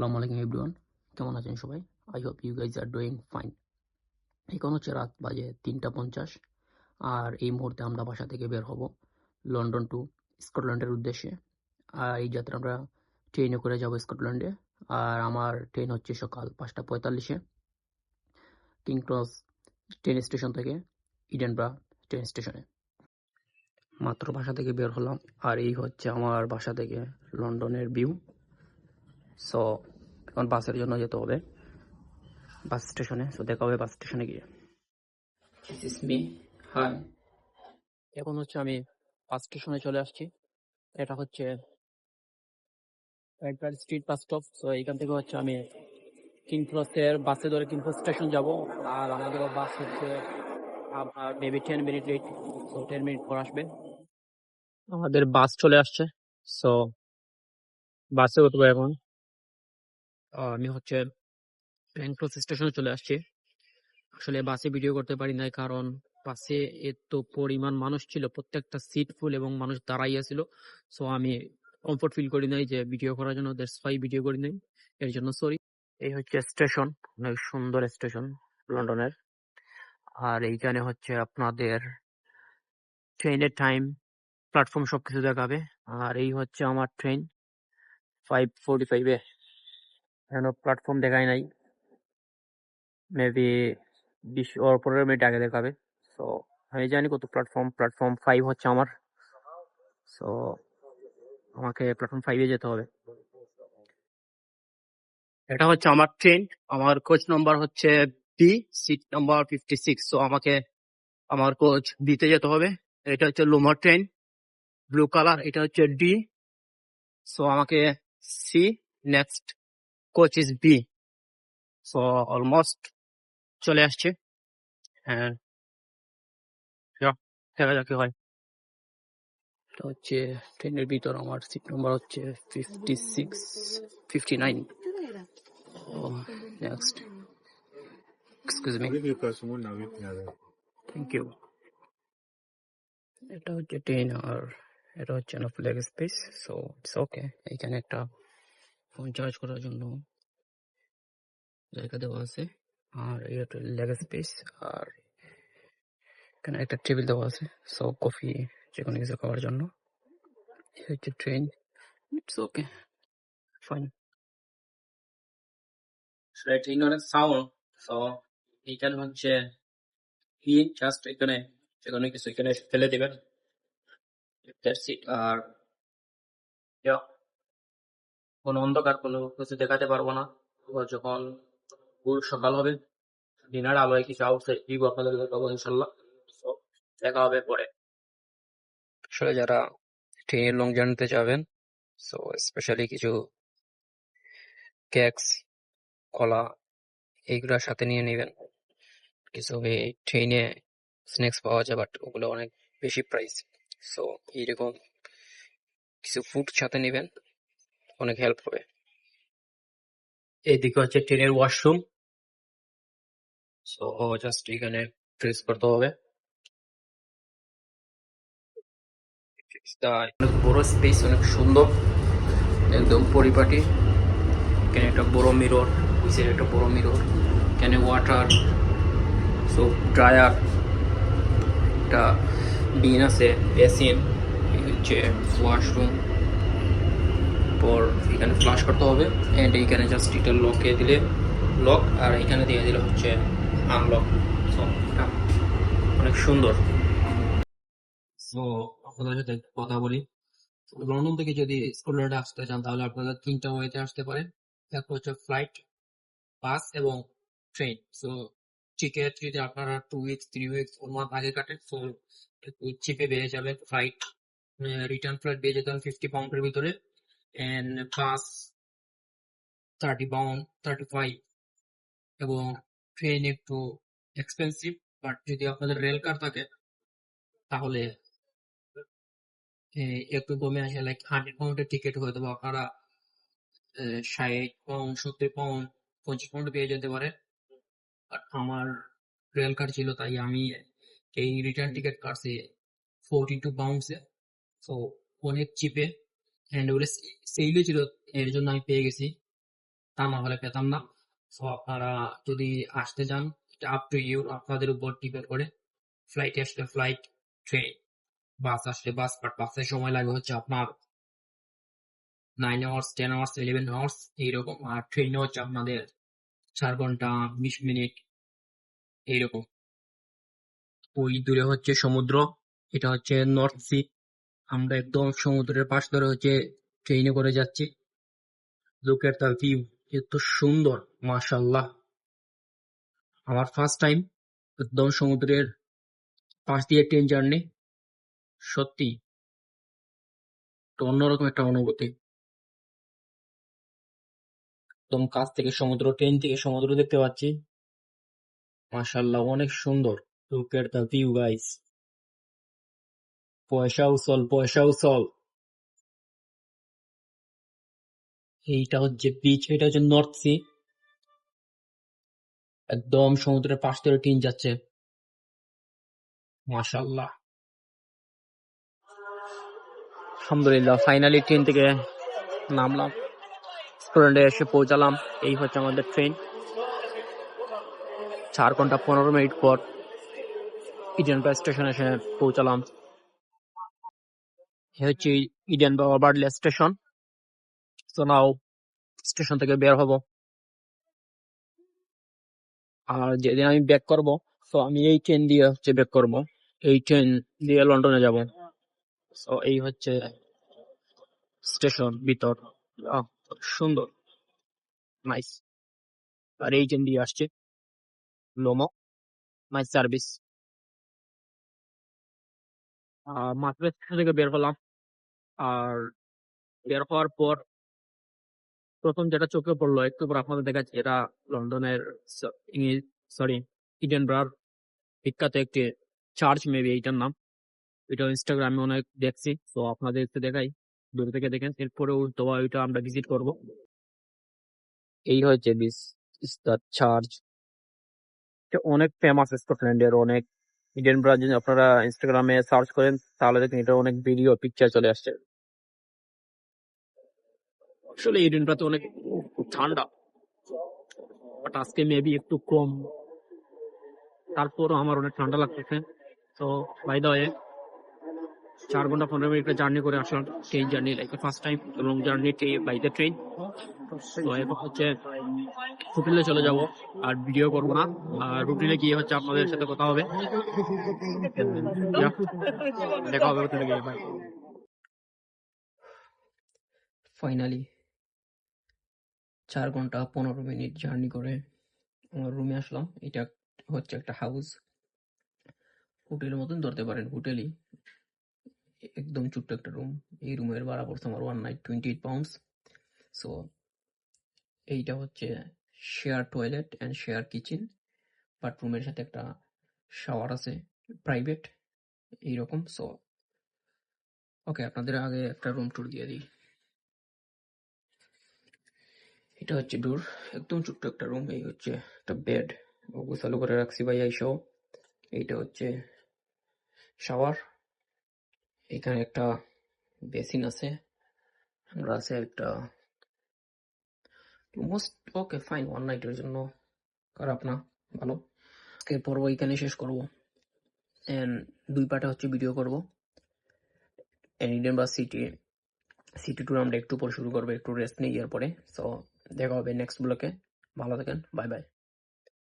আসসালামু আলাইকুম এভরিওয়ান কেমন আছেন সবাই? I hope you guys are doing fine এখন হচ্ছে রাত বাজে তিনটা পঞ্চাশ, আর এই মুহূর্তে আমরা বাসা থেকে বের হব লন্ডন টু স্কটল্যান্ডের উদ্দেশ্যে। আর এই যাত্রা আমরা ট্রেনে করে যাব স্কটল্যান্ডে আর আমার ট্রেন হচ্ছে সকাল পাঁচটা পঁয়তাল্লিশে। কিং ক্রস ট্রেন স্টেশন থেকে ইডেনব্রা ট্রেন স্টেশনে মাত্র বাসা থেকে বের হলাম, আর এই হচ্ছে আমার বাসা থেকে লন্ডনের ভিউ সো এখন বাসের জন্য যেতে হবে। বাস স্টেশনে সো দেখা হবে বাস স্টেশনে গিয়ে। দিস হাই এখন হচ্ছে আমি বাস স্টেশনে চলে আসছি। এটা হচ্ছে একবার স্ট্রিট বাস স্টপ সো এখান থেকে হচ্ছে আমি কিং ক্রসের বাসে ধরে কিং ক্রস স্টেশন যাব। আর আমাদের বাস হচ্ছে আপনার maybe ten minute late so ten minute পর আসবে। আমাদের বাস চলে আসছে সো বাসে উঠবো এখন। আমি হচ্ছে ব্যাংক্রস স্টেশনে চলে আসছি। আসলে বাসে ভিডিও করতে পারি নাই কারণ বাসে এত পরিমাণ মানুষ ছিল, প্রত্যেকটা সিট ফুল এবং মানুষ দাঁড়াইয়া ছিল। সো আমি কমফোর্ট ফিল করি নাই যে ভিডিও করার জন্য দ্যাটস ফাই ভিডিও করি নাই। এর জন্য সরি এই হচ্ছে স্টেশন অনেক সুন্দর স্টেশন লন্ডনের। আর এইখানে হচ্ছে আপনাদের ট্রেনের টাইম প্ল্যাটফর্ম সবকিছু দেখাবে। আর এই হচ্ছে আমার ট্রেন ফাইভ ফোরটি ফাইভে এখনও প্ল্যাটফর্ম দেখায় নাই। মেবি বিশ ওর পনেরো মিনিট আগে দেখাবে। সো আমি জানি কত প্ল্যাটফর্ম প্ল্যাটফর্ম ফাইভ হচ্ছে আমার। সো আমাকে প্ল্যাটফর্ম ফাইভে যেতে হবে। এটা হচ্ছে আমার ট্রেন আমার কোচ নাম্বার হচ্ছে B seat number fifty six so আমাকে, আমার কোচ বিতে যেতে হবে। এটা হচ্ছে লোমার ট্রেন ব্লু কালার এটা হচ্ছে ডি সো আমাকে C next coach is B so almost চলে আসছে। হ্যাঁ যা, দেখা যাক কি হয়। এটা হচ্ছে ট্রেনের ভিতর আমার সিট নাম্বার হচ্ছে fifty six fifty nine next excuse me thank you এটা হচ্ছে ট্রেন আর এটা হচ্ছে না leg space so it's okay এখানে একটা ফোন চার্জ করার জন্য জায়গা দেওয়া আছে। আর এটা লেগ স্পেস আর এখানে একটা টেবিল দেওয়া আছে। সো কফি যে কোনো কিছু খাওয়ার জন্য। হচ্ছে train. It's okay. Fine. Train অনেক সাউন্ড সো এইখানে হচ্ছে কি জাস্ট এখানে যে কোনো কিছু এখানে ফেলে দিবেন। দ্যাটস ইট আর yeah, কোনো অন্ধকার, কোনো কিছু দেখাতে পারব না। যখন ভোর সকাল হবে, ডিনার আমরা কিছু আউটসাইড আপনাদের ইনশাল্লাহ। দেখা হবে পরে। আসলে যারা ট্রেনের লং জার্নিতে যাবেন সো স্পেশালি কিছু কেকস কলা এইগুলোর সাথে নিয়ে নেবেন। কিছু এই ট্রেনে স্ন্যাক্স পাওয়া যায় বাট ওগুলো অনেক বেশি প্রাইস সো এইরকম কিছু ফুড সাথে নেবেন। অনেক হেল্প হবে। এইদিকে হচ্ছে ট্রেনের ওয়াশরুম সো জাস্ট এখানে প্রেস করতে হবে। অনেক বড় স্পেস অনেক সুন্দর। একদম পরিপাটি। এখানে একটা বড় মিরর সাইডে একটা বড় মিরর এখানে ওয়াটার সো ড্রায়ার একটা বিন আছে বেসিন হচ্ছে ওয়াশরুম ফ্লাশ করতে হবে। অ্যান্ড এইখানে জাস্ট এটা লকে দিলে লক আর এখানে দিয়ে দিলে হচ্ছে আনলক সো এটা অনেক সুন্দর। সো আপনাদের সাথে কথা বলি। লন্ডন থেকে যদি স্কটল্যান্ডে আসতে চান তাহলে আপনারা তিনটা ওয়েতে আসতে পারেন একটা হচ্ছে ফ্লাইট বাস এবং ট্রেন সো টিকিট যদি আপনারা two weeks three weeks or মাস আগে কাটেন সো চিপে পেয়ে যাবেন ফ্লাইট রিটার্ন ফ্লাইট পেয়ে যেতেন ফিফটি পাউন্ডের ভিতরে। And bus thirty pound thirty five এবং ট্রেন একটু এক্সপেন্সিভ বাট যদি আপনাদের রেল কার থাকে, তাহলে একটু কমে আসে লাইক হান্ড্রেড পাউন্ডের টিকিট হয়তো আপনারা ষাট পাউন্ড সত্তর পাউন্ড পঁচিশ পাউন্ড পেয়ে যেতে পারে। আর আমার রেল কার্ড ছিল, তাই আমি এই রিটার্ন টিকিট কাটছি ফোরটি টু পাউন্ডসে সো অনেক চিপে অ্যান্ড ওগুলো সেইলও ছিল এর জন্য আমি পেয়ে গেছি তা না হলে পেতাম না সো আপনারা যদি আসতে চান আপ টু ইউ আপনাদের উপর ডিপেন্ড করে ফ্লাইট আসলে ফ্লাইট ট্রেন বাস আসলে বাস বাট বাসের সময় লাগে হচ্ছে আপনার nine hours ten hours eleven hours এইরকম। আর ট্রেনে হচ্ছে আপনাদের চার ঘণ্টা, বিশ মিনিট, এইরকম। ওই দূরে হচ্ছে সমুদ্র, এটা হচ্ছে নর্থ সি আমরা একদম সমুদ্রের পাশ ধরে হচ্ছে ট্রেনে করে যাচ্ছি। লুক এট দ্য ভিউ এত সুন্দর মাশাল্লাহ আমার ফার্স্ট টাইম একদম সমুদ্রের পাশ দিয়ে ট্রেন জার্নি সত্যি, অন্যরকম একটা অনুভূতি। একদম কাছ থেকে সমুদ্র ট্রেন থেকে সমুদ্র দেখতে পাচ্ছি। মাশাল্লাহ অনেক সুন্দর। Look at the view guys পয়সা উসল পয়সা উসল এইটা হচ্ছে বিচ এটা হচ্ছে নর্থ সি একদম সমুদ্রের পাশ ধরে ট্রেন যাচ্ছে মাশাল্লাহ আলহামদুলিল্লাহ ফাইনালি ট্রেন থেকে নামলাম। স্টুডেন্টে এসে পৌঁছালাম, এই হচ্ছে আমাদের ট্রেন চার ঘণ্টা পনেরো মিনিট পর ইডেনবা স্টেশনে এসে পৌঁছালাম। এ ইডেন ইডেনবা ওভারলে স্টেশন তো নাও স্টেশন থেকে বের হব। আর যেদিন আমি ব্যাক করব তো আমি এই ট্রেন দিয়ে হচ্ছে ব্যাক করব। এই ট্রেন দিয়ে লন্ডনে যাব। তো এই হচ্ছে স্টেশন ভিতর। সুন্দর। নাইস আর এই ট্রেন দিয়ে আসছে লোমো নাইস সার্ভিস মাত্র থেকে বের হলাম। আর বের হওয়ার পর প্রথম যেটা চোখে পড়ল, একটু পর আপনাদের দেখাচ্ছি, এটা লন্ডনের সরি ইডেনব্রার বিখ্যাত একটি চার্চ মেবি এইটার নাম। এটা ইনস্টাগ্রামে অনেক দেখছি, তো আপনাদের একটু দেখাই, দূর থেকে দেখেন এরপরে তোমার ওইটা আমরা ভিজিট করব। এই হচ্ছে দিস ইস দ্য চার্চ অনেক ফেমাস স্কটল্যান্ডের অনেক ইডেনব্রা যদি আপনারা ইনস্টাগ্রামে সার্চ করেন, তাহলে দেখেন এটা অনেক ভিডিও পিকচার চলে আসছে। আসলে ইডেনব্রাতে অনেক খুব ঠান্ডা। বাট আজকে মেবি একটু কম। তারপরও আমার অনেক ঠান্ডা লাগতেছে। তো বাই দা চার ঘণ্টা পনেরো মিনিটের জার্নি করে আসলাম train journey like first time long journey by the train তো এরপর হচ্ছে হোটেলে চলে যাব আর ভিডিও করব না। আর হোটেলে গিয়ে হচ্ছে আপনাদের সাথে কথা হবে। দেখা হবে হোটেলে গিয়ে ফাইনালি চার ঘণ্টা পনেরো মিনিট জার্নি করে আমার রুমে আসলাম। এটা হচ্ছে একটা হাউস। হোটেলের মতন ধরতে পারেন, হোটেলই। একদম ছোট্ট একটা রুম। এই রুমের ভাড়া পড়ছে আমার one night twenty eight pounds so এইটা হচ্ছে share toilet and share kitchen but রুমের সাথে একটা শাওয়ার আছে প্রাইভেট এইরকম। সো ওকে আপনাদের আগে একটা রুম ট্যুর দিয়ে দিই। এটা হচ্ছে ডোর একদম ছোট্ট একটা রুম এই হচ্ছে একটা বেড গোছালো করে রাখছি ভাই এইসব এইটা হচ্ছে শাওয়ার এখানে একটা বেসিন আছে। আমরা আছে একটা মোস্ট ওকে ফাইন ওয়ান নাইটের জন্য। খারাপ না, ভালো। আজকে পর্ব এখানে শেষ করব। এন্ড দুই পার্টে হচ্ছে ভিডিও করব। এনিডেন বা সিটি সিটি ট্যুর আমরা একটু পর শুরু করব, একটু রেস্ট নিয়ে ইয়ার পরে সো দেখা হবে নেক্সট ব্লকে ভালো থাকেন বাই বাই